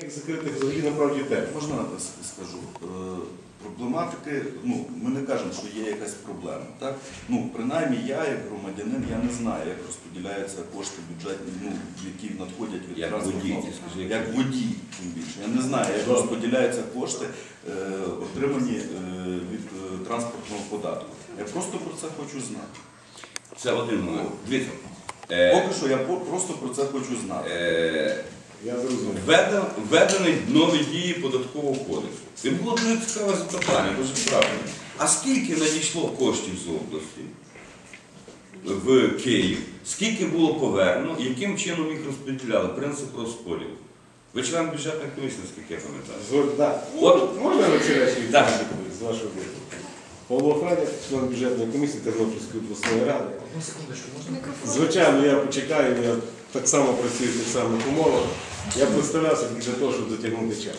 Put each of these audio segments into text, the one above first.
Ніяких закритих взагалі направді тем. Можна я скажу? Е, Проблематики, ну, ми не кажемо, що є якась проблема. Так? Ну, принаймні я, як громадянин, я не знаю, як розподіляються кошти бюджетні, ну, які надходять від Як водій, скажи, як водій, тим більше. Я не знаю, як розподіляються кошти, е, отримані е, від е, транспортного податку. Я просто про це хочу знати. Це один момент. Дивіться. Е, Поки що я просто про це хочу знати. Я зрозумів. введен- Введені нові дії податкового кодексу. І було дуже цікаве запитання, дуже правильно. А скільки надійшло коштів з області в Київ? Скільки було повернено, і яким чином їх розподіляли? Принцип розподілу. Ви член бюджетної комісії, наскільки я пам'ятаю. От. Можна на ці речі Так. відповісти, з вашого дозволу? Павло Фредик, член бюджетної комісії Тернопільської обласної ради. Одну секундочку, можна? Звичайно, я почекаю, я так само працюю в тих самих умовах. Я представлявся для того, щоб затягнути час.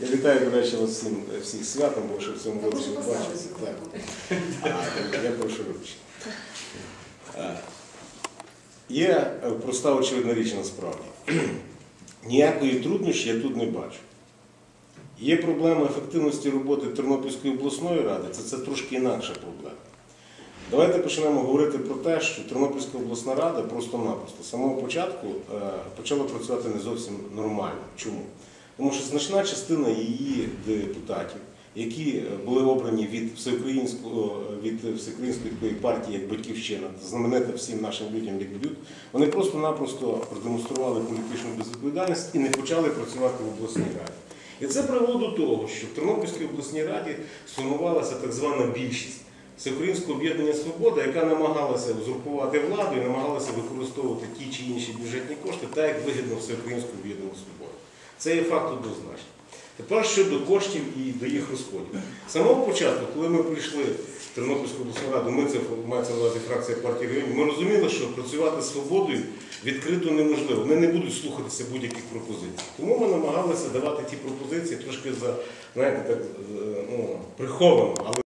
Я вітаю, до речі, вас всім, всіх з святом, бо що в цьому році. Так. Я прошу вибачення. Є е, проста очевидна річ насправді. Ніякої труднощі я тут не бачу. Є проблема ефективності роботи Тернопільської обласної ради, це, це трошки інакша проблема. Давайте почнемо говорити про те, що Тернопільська обласна рада просто-напросто з самого початку е, почала працювати не зовсім нормально. Чому? Тому що значна частина її депутатів, які були обрані від всеукраїнського від всеукраїнської партії як батьківщина, знаменита всім нашим людям як б'ют, вони просто-напросто продемонстрували політичну безвідповідальність і не почали працювати в обласній раді. І це привело до того, що в Тернопільській обласній раді сформувалася так звана більшість Всеукраїнського об'єднання Свобода, яка намагалася узурпувати владу і намагалася використовувати ті чи інші бюджетні кошти, так як вигідно Всеукраїнському об'єднанню Свобода. Це є факт однозначно. Тепер щодо коштів і до їх розходів. З самого початку, коли ми прийшли в Тернопільську обласну раду, ми це мається на фракція партії регіонів, ми розуміли, що працювати свободою відкрито неможливо. Вони не будуть слухатися будь-яких пропозицій. Тому ми намагалися давати ті пропозиції трошки за, знаєте, так, е, ну, приховано,